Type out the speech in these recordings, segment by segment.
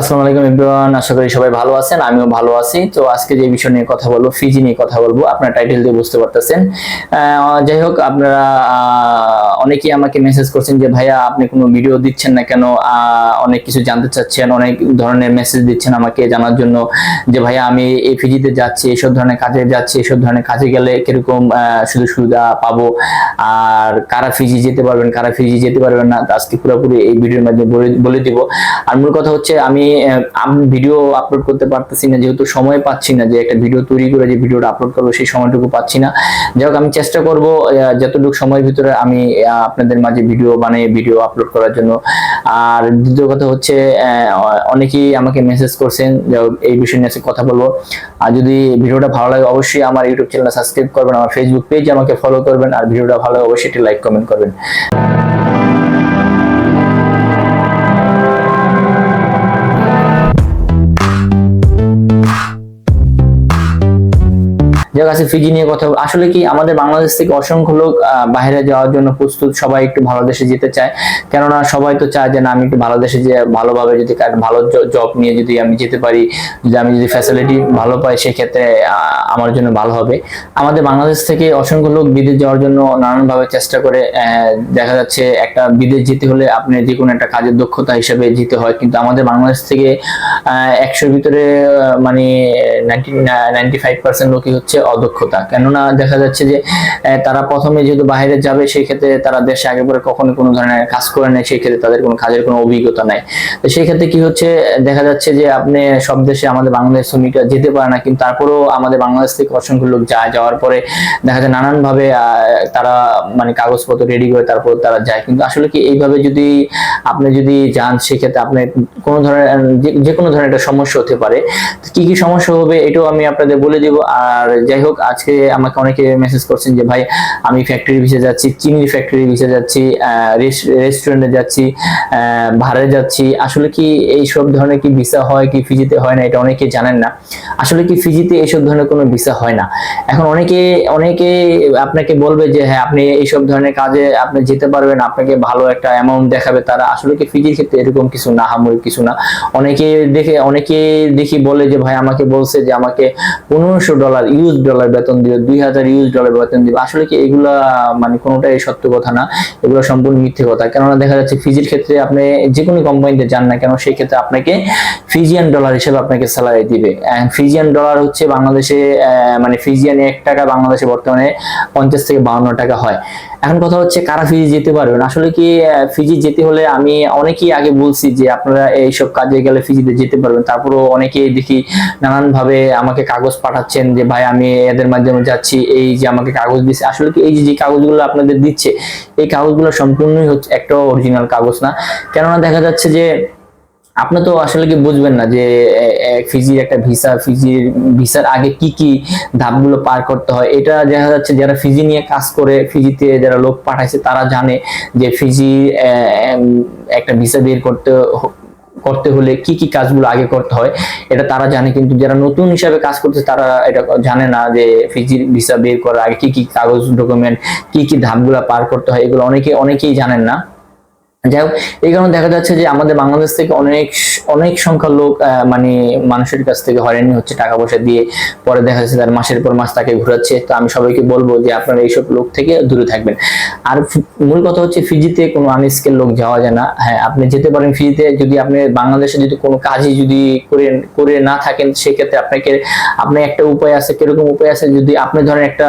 আসসালামু আলাইকুম এভরিওয়ান, আশা করি সবাই ভালো আছেন, আমিও ভালো আছি। তো আজকে যে বিষয় নিয়ে কথা বলব, ফিজি নিয়ে কথা বলব, আপনার টাইটেল দিয়ে বুঝতে পারতেছেন। যাই হোক, আপনারা অনেকেই আমাকে মেসেজ করছেন যে, ভাইয়া, আপনি কোনো ভিডিও দিচ্ছেন না কেন? অনেক কিছু জানতে চাচ্ছেন, অনেক ধরনের মেসেজ দিচ্ছেন আমাকে জানার জন্য যে, ভাইয়া, আমি এই ফিজিতে যাচ্ছি এইসব ধরনের কাজে যাচ্ছি এইসব ধরনের কাজে গেলে কীরকম সুযোগ সুবিধা পাবো? আর কারা ফিজি যেতে পারবেন, কারা ফিজি যেতে পারবেন না? আজকে পুরোপুরি এই ভিডিওর মাধ্যমে বলে দিব। আর মূল কথা হচ্ছে, আমি ভিডিও আপলোড করতে পারতেছি না, যেহেতু সময় পাচ্ছি না, যে একটা ভিডিও তৈরি করে যে ভিডিওটা আপলোড করব সেই সময়টুকু পাচ্ছি না। যাই হোক, আমি চেষ্টা করব যতটুকু সময়ের ভিতরে আমি আপনাদের মাঝে ভিডিও বানিয়ে ভিডিও আপলোড করার জন্য। আর দ্বিতীয় কথা হচ্ছে অনেকেই আমাকে মেসেজ করছেন এই বিষয় নিয়ে কথা বলব। আর যদি ভিডিওটা ভালো লাগে, অবশ্যই আমার ইউটিউব চ্যানেল সাবস্ক্রাইব করবেন, আমার ফেসবুক পেজ আমাকে ফলো করবেন, আর ভিডিওটা ভালো অবশ্যই একটি লাইক কমেন্ট করবেন। যাক আছে ফিজি নিয়ে কথা আসলে কি আমাদের বাংলাদেশ থেকে অসংখ্য লোক বাইরে যাওয়ার জন্য প্রস্তুত। সবাই একটু ভালো দেশে যেতে চায়। কেননা সবাই তো চায় যে, না, আমি একটু ভালো দেশে যে, ভালোভাবে যদি ভালো জব নিয়ে যদি আমি যেতে পারি, যদি আমি যদি ফ্যাসিলিটি ভালো পাই, সেক্ষেত্রে আমার জন্য ভালো হবে। আমাদের বাংলাদেশ থেকে অসংখ্য লোক বিদেশ যাওয়ার জন্য নানানভাবে চেষ্টা করে দেখা যাচ্ছে একটা বিদেশ যেতে হলে আপনি যে কোনো একটা কাজের দক্ষতা হিসেবে যেতে হয়। কিন্তু আমাদের বাংলাদেশ থেকে একশোর ভিতরে মানে নাইনটি নাইনটি ফাইভ পার্সেন্ট লোকই হচ্ছে অদক্ষতা। কেননা দেখা যাচ্ছে যে তারা প্রথমে যেহেতু বাইরে যাবে সেই ক্ষেত্রে তারা দেশে আগে পরে কখনো কোনো ধরনের কাজ করে নেয় সেই ক্ষেত্রে তাদের কোনো কাজের কোনো অভিজ্ঞতা নাই। তো সেই ক্ষেত্রে কি হচ্ছে দেখা যাচ্ছে যে আপনি সব দেশে আমাদের বাংলাদেশ শ্রমিকরা যেতে পারে না কিন্তু তারপরেও আমাদের বাংলাদেশ থেকে অসংখ্য লোক যায় যাওয়ার পরে দেখা যায় নানান ভাবে আহ, তারা মানে কাগজপত্র রেডি করে তারপর তারা যায়। কিন্তু আসলে কি এইভাবে যদি আপনি যদি যান সেক্ষেত্রে আপনি কোনো ধরনের যে কোনো ধরনের একটা সমস্যা হতে পারে। কি কি সমস্যা হবে এটাও আমি আপনাদের বলে দিব। আর যাই হোক আজকে আমাকে অনেকে মেসেজ করছেন যে ভাই আমি ফ্যাক্টরি ভিসে যাচ্ছি চিনির ফ্যাক্টরি ভিসে যাচ্ছি রেস্টুরেন্টে যাচ্ছি আহ, ভাড়ে যাচ্ছি। আসলে কি এই সব ধরনের কি ভিসা হয় কি ফিজিতে হয় না এটা অনেকে জানেন না। আসলে কি ফিজিতে এইসব ধরনের কোনো ভিসা হয় না। এখন অনেকে অনেকে আপনাকে বলবে যে হ্যাঁ আপনি এইসব ধরনের কাজে আপনি যেতে পারবেন আপনাকে ভালো একটা অ্যামাউন্ট দেখাবে তারা। আসলে কি ফিজির ক্ষেত্রে এরকম কিছু না হামুর কিছু না। অনেকে দেখে অনেকে দেখি বলে যে ভাই আমাকে বলছে যে আমাকে পনেরোশো ডলার ইউজ ডলার বেতন দিবে, দুই হাজার ইউএস ডলার বেতন দিবে। আসলে কি এগুলা মানে কোনোটাই সত্য কথা না। এগুলো সম্পূর্ণ মিথ্যে কথা। কেননা দেখা যাচ্ছে ফিজির ক্ষেত্রে আপনি যে কোনো কোম্পানিতে যান না কেন, সেই ক্ষেত্রে আপনাকে ফিজিয়ান ডলার হিসেবে আপনাকে স্যালারি দিবে। ফিজিয়ান ডলার হচ্ছে বাংলাদেশে মানে ফিজিয়ান এক টাকা, বাংলাদেশে বর্তমানে পঞ্চাশ থেকে বাউন্ন টাকা হয়। এখন কথা হচ্ছে কারা ফিজি যেতে পারবেন। আসলে কি ফিজি যেতে হলে আমি অনেকেই আগে বলছি যে আপনারা এইসব কাজে গেলে ফিজিতে যেতে পারবেন। তারপরেও অনেকে দেখি নানান ভাবে আমাকে কাগজ পাঠাচ্ছেন যে, ভাই, আমি এদের মাধ্যমে যাচ্ছি। এই যে আমাকে কাগজ দিচ্ছে আসলে কি, এই যে যে কাগজগুলো আপনাদের দিচ্ছে, এই কাগজগুলো সম্পূর্ণই হচ্ছে একটা অরিজিনাল কাগজ না। কেননা দেখা যাচ্ছে যে আপনি তো আসলে কি বুঝবেন না যে ফিজির একটা ভিসা, ফিজির ভিসার আগে কি কি ধাপগুলো পার করতে হয়? এটা দেখা যাচ্ছে যারা ফিজি নিয়ে কাজ করে, ফিজিতে যারা লোক পাঠাইছে, তারা জানে যে ফিজি একটা ভিসা বের করতে করতে হলে কি কি কাজগুলো আগে করতে হয়? এটা তারা জানে, কিন্তু যারা নতুন হিসাবে কাজ করছে, তারা এটা জানে না যে ফিজির ভিসা বের করার আগে কি কি কাগজ, ডকুমেন্ট, কি কি ধাপগুলো পার করতে হয়? এগুলো অনেকে, অনেকেই জানেন না। যাই হোক এই কারণে দেখা যাচ্ছে যে আমাদের বাংলাদেশ থেকে অনেক অনেক সংখ্যার লোক মানে মানুষের কাছ থেকে হয়রানি হচ্ছে টাকা পয়সা দিয়ে। পরে দেখা যাচ্ছে তার মাসের পর মাস তাকে ঘোরাচ্ছে। তো আমি সবাইকে বলব যে আপনারা এইসব লোক থেকে দূরে থাকবেন। আর মূল কথা হচ্ছে ফিজিতে কোনো আনস্কেল লোক যাওয়া যায় না। হ্যাঁ আপনি যেতে পারেন ফিজিতে। যদি আপনি বাংলাদেশে যদি কোনো কাজই যদি করে করে না থাকেন, সেক্ষেত্রে আপনাকে আপনি একটা উপায় আছে। কীরকম উপায় আছে? যদি আপনি ধরেন একটা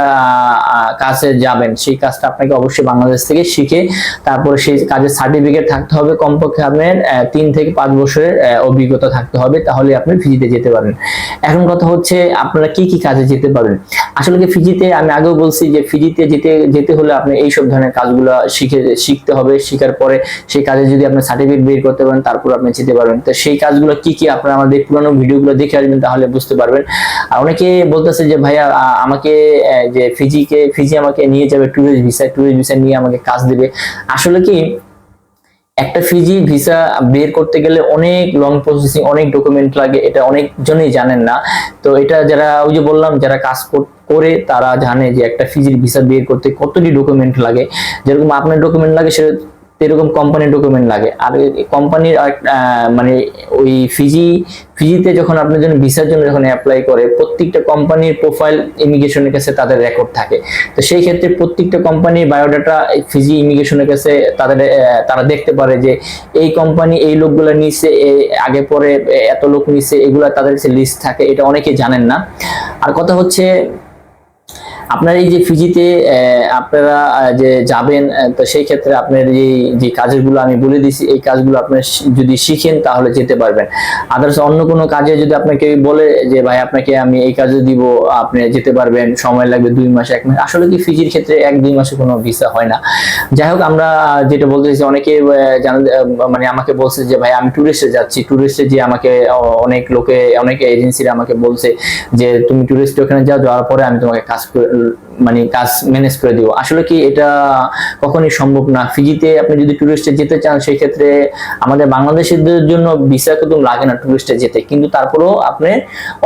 কাজে যাবেন, সেই কাজটা আপনাকে অবশ্যই বাংলাদেশ থেকে শিখে তারপরে সেই কাজের সার্টিফিকেট থাকতে হবে কমপক্ষে আপনার তিন থেকে পাঁচ বছরের অভিজ্ঞতা থাকতে হবে, তাহলে আপনি ফিজিতে যেতে পারেন। এখন কথা হচ্ছে আপনারা কি কি কাজে যেতে পারেন? আসলে কি ফিজিতে, আমি আগেও বলছি যে ফিজিতে যেতে যেতে হলে আপনি এই সব ধরনের কাজগুলো শিখে, শিখতে হবে, শিখার পরে সেই কাজে যদি আপনার সার্টিফিকেট বের করতে পারেন, তারপর আপনি যেতে পারবেন। তো সেই কাজগুলো কি কি আপনারা আমাদের পুরোনো ভিডিওগুলো দেখে আসবেন, তাহলে বুঝতে পারবেন। আর অনেকে বলতেছে যে, ভাইয়া আমাকে যে ফিজিকে, ফিজি আমাকে নিয়ে যাবে ট্যুরিস্ট ভিসা ট্যুরিস্ট ভিসা নিয়ে আমাকে কাজ দেবে। আসলে কি একটা ফিজি ভিসা বের করতে গেলে অনেক লং প্রসেসিং অনেক ডকুমেন্ট লাগে, এটা অনেক জনই জানেন না। তো এটা যারা, ওই যে বললাম, যারা কাজ কর- করে, তারা জানে যে একটা ফিজির ভিসা বের করতে কতটি ডকুমেন্ট লাগে। যেরকম আপনার ডকুমেন্ট লাগে, সেটা এরকম কোম্পানির ডকুমেন্ট লাগে। আর কোম্পানির মানে ওই ফিজি ফিজিতে যখন আপনার জন্য ভিসার জন্য যখন অ্যাপ্লাই করে, প্রত্যেকটা কোম্পানির প্রোফাইল ইমিগ্রেশনের কাছে তাদের রেকর্ড থাকে। তো সেই ক্ষেত্রে প্রত্যেকটা কোম্পানির বায়োডাটা ফিজি ইমিগ্রেশনের কাছে তাদের তারা দেখতে পারে যে এই কোম্পানি এই লোকগুলো নিচ্ছে আগে পরে এত লোক নিচ্ছে এগুলা তাদের কাছে লিস্ট থাকে, এটা অনেকে জানেন না। আর কথা হচ্ছে আপনার এই যে ফিজিতে আপনারা যে যাবেন তো সেই ক্ষেত্রে আপনার যে যে কাজগুলো আমি বলে দিছি, এই কাজগুলো আপনি শি- যদি শিখেন তাহলে যেতে পারবেন। আদার্স অন্য কোনো কাজে যদি আপনাকে বলে যে, ভাই, আপনাকে আমি এই কাজে দিব, আপনি যেতে পারবেন, সময় লাগবে দুই মাস, এক মাস, আসলে কি ফিজির ক্ষেত্রে এক, দুই মাসে কোনো ভিসা হয় না। যাই হোক, আমরা যেটা বলতে চাইছি অনেকে মানে আমাকে বলছে যে, ভাই, আমি টুরিস্টে যাচ্ছি। টুরিস্টে যে আমাকে অনেক লোকে, অনেক এজেন্সিরা আমাকে বলছে যে, তুমি টুরিস্ট ওখানে যাও, যাওয়ার পরে আমি তোমাকে কাজ or মানে কাজ ম্যানেজ করে দিব। আসলে কি এটা কখনই সম্ভব না। ফিজিতে আপনি যদি টুরিস্টে যেতে চান সেই ক্ষেত্রে আমাদের বাংলাদেশিদের জন্য ভিসা কিন্তু লাগে না টুরিস্টে যেতে। কিন্তু তারপরেও আপনি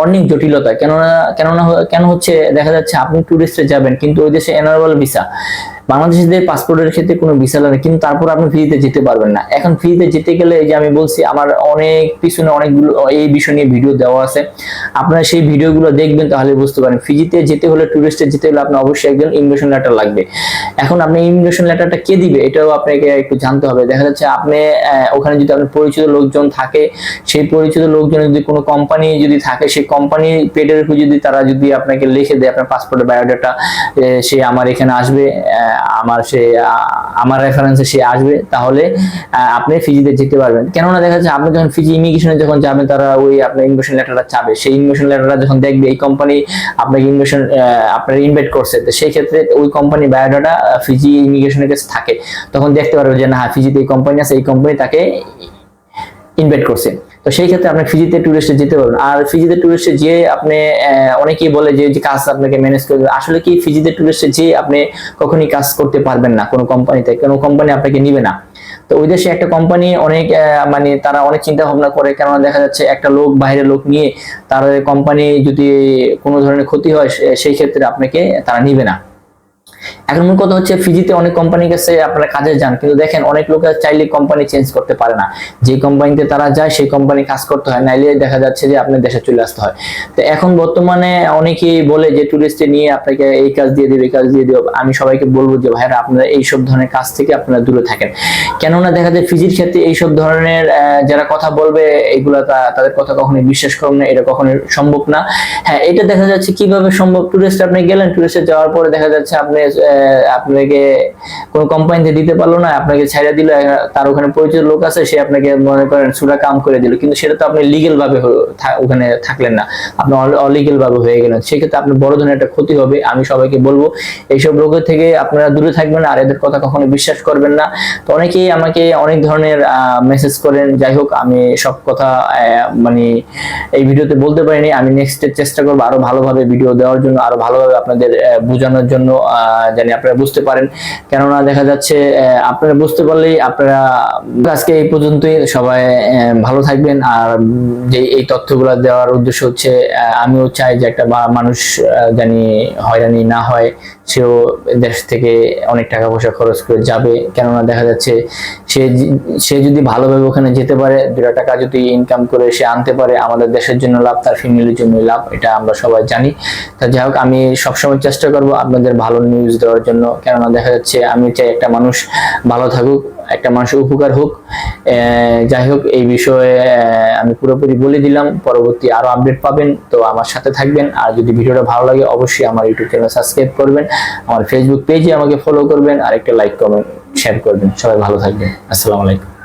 অনেক জটিলতা। কেননা কেননা কেন হচ্ছে, দেখা যাচ্ছে আপনি টুরিস্টে যাবেন, কিন্তু ওই দেশে এনারেবল ভিসা বাংলাদেশিদের পাসপোর্টের ক্ষেত্রে কোনো ভিসা লাগে কিন্তু তারপর আপনি ফ্রিতে যেতে পারবেন না। এখন ফ্রিতে যেতে গেলে এই যে আমি বলছি, আমার অনেক পিছনে অনেকগুলো, এই বিষয় নিয়ে ভিডিও দেওয়া আছে। আপনারা সেই ভিডিওগুলো দেখবেন, তাহলে বুঝতে পারেন। ফিজিতে যেতে হলে টুরিস্টে যেতে হলে আপনার অবশ্যই একজন ইমিগ্রেশন লেটার লাগবে। এখন আপনি ইমিগ্রেশন লেটারটা কে দিবে, এটাও আপনাকে একটু জানতে হবে। দেখা যাচ্ছে আপনি ওখানে যদি আপনার পরিচিত লোকজন থাকে, সেই পরিচিত লোকজন যদি কোনো কোম্পানি যদি থাকে, সেই কোম্পানি পেডের উপর যদি তারা যদি আপনাকে লিখে দেয়, আপনার পাসপোর্টের বায়োডাটা সে আমার এখানে আসবে আমার সে আমার রেফারেন্সে সে আসবে, তাহলে আপনি ফিজিতে যেতে পারবেন। কেননা দেখা যাচ্ছে আপনি যখন ফিজি ইমিগ্রেশনে যখন যাবেন, তারা ওই আপনার ইমিগ্রেশন লেটারটা চাবে। সেই ইমিগ্রেশন লেটারটা যখন দেখবে, এই কোম্পানি আপনাকে ইমিগ্রেশন আপনার ইনভাইট করছে। তো সেই ক্ষেত্রে ওই কোম্পানি বায়োডাটা ফিজি ইমিগ্রেশনের কাছে থাকে। তখন দেখতে পারবে যে, না ফিজিতে এই কোম্পানি আছে, এই কোম্পানি তাকে ইনভাইট করছে। তো সেই ক্ষেত্রে আপনি ফিজিতে টুরিস্টে যেতে পারবেন। আর ফিজিতে টুরিস্টে যে আপনি অনেকেই বলে যে যে কাজ আপনাকে ম্যানেজ করবে। আসলে কি ফিজিতে টুরিস্টে যে আপনি কখনই কাজ করতে পারবেন না কোনো কোম্পানিতে কোনো কোম্পানি আপনাকে নিবে না। তো ওই দেশে একটা কোম্পানি অনেক মানে তারা অনেক চিন্তা ভাবনা করে, কেননা দেখা যাচ্ছে একটা লোক, বাইরের লোক নিয়ে তার কোম্পানি যদি কোনো ধরনের ক্ষতি হয় সেই ক্ষেত্রে আপনাকে তারা নিবে না। এখন মূল কথা হচ্ছে ফিজিতে অনেক কোম্পানির কাছে আপনারা কাজে যান। কিন্তু দেখেন, অনেক লোক চাইলে কোম্পানি চেঞ্জ করতে পারে না। যে কোম্পানিতে তারা যায়, সেই কোম্পানি কাজ করতে হয়। নাইলে দেখা যাচ্ছে যে আপনার দেশে চলে আসতে হয়। তো এখন বর্তমানে অনেকেই বলে যে টুরিস্টে নিয়ে আপনাকে এই কাজ দিয়ে দেবে, এই কাজ দিয়ে দেবে। আমি সবাইকে বলব যে, ভাইরা, আপনারা এইসব ধরনের কাজ থেকে আপনারা দূরে থাকেন। কেননা দেখা যায় ফিজির ক্ষেত্রে এইসব ধরনের যারা কথা বলবে, এগুলা তা- তাদের কথা কখনোই বিশ্বাস করবেন না। এটা কখনোই সম্ভব না। হ্যাঁ এটা দেখা যাচ্ছে কীভাবে সম্ভব। টুরিস্ট আপনি গেলেন টুরিস্টে যাওয়ার পরে দেখা যাচ্ছে আপনি আপনাকে কোন কোম্পানিতে দিতে পারল না আপনাকে ছাইড়া দিল তার ওখানে পরিচিত লোক আছে সে আপনাকে মনে করেন সুরা কাম করে দিল। কিন্তু সেটা তো আপনি লিগেল ভাবে ওখানে থাকলেন না। আপনি অলিগেল ভাবে হয়ে গেলেন। সেক্ষেত্রে আপনার বড় ধরনের একটা ক্ষতি হবে আমি সবাইকে বলব এইসব রোগের থেকে আপনারা দূরে থাকবেন আর এদের কথা কখনো বিশ্বাস করবেন না। তো অনেকেই আমাকে অনেক ধরনের মেসেজ করেন যাই হোক আমি সব কথা মানে এই ভিডিওতে বলতে পারিনি। আমি নেক্সট চেষ্টা করব আরও ভালোভাবে ভিডিও দেওয়ার জন্য আরও ভালোভাবে আপনাদের বোঝানোর জন্য আহ, জানি, আপনারা বুঝতে পারেন। কেননা দেখা যাচ্ছে আপনারা বুঝতে পারলেই আপনারা, আজকে এই পর্যন্তই। সবাই ভালো থাকবেন। আর যে এই তথ্যগুলো দেওয়ার উদ্দেশ্য হচ্ছে আমিও চাই যে একটা মানুষ জানি হয়রানি না হয়, সেও দেশ থেকে অনেক টাকা পয়সা খরচ করে যাবে। কেননা দেখা যাচ্ছে, সে সে যদি ভালোভাবে ওখানে যেতে পারে, দুটা টাকা যদি ইনকাম করে সে আনতে পারে, আমাদের দেশের জন্য লাভ, তার ফ্যামিলির জন্য লাভ, এটা আমরা সবাই জানি। তা যাই হোক, আমি সবসময় চেষ্টা করব আপনাদের ভালো নিউজ দেওয়ার জন্য। কেননা দেখা যাচ্ছে আমি চাই একটা মানুষ ভালো থাকুক, একটা মানুষের উপকার হোক। যাই হোক, এই বিষয়ে আমি পুরোপুরি বলে দিলাম। পরবর্তী আরও আপডেট পাবেন, তো আমার সাথে থাকবেন। আর যদি ভিডিওটা ভালো লাগে, অবশ্যই আমার ইউটিউব চ্যানেল সাবস্ক্রাইব করবেন। আমার ফেসবুক পেজে আমাকে ফলো করবেন আর একটা লাইক কমেন্ট শেয়ার করবেন। সবাই ভালো থাকবেন। আসসালামু আলাইকুম।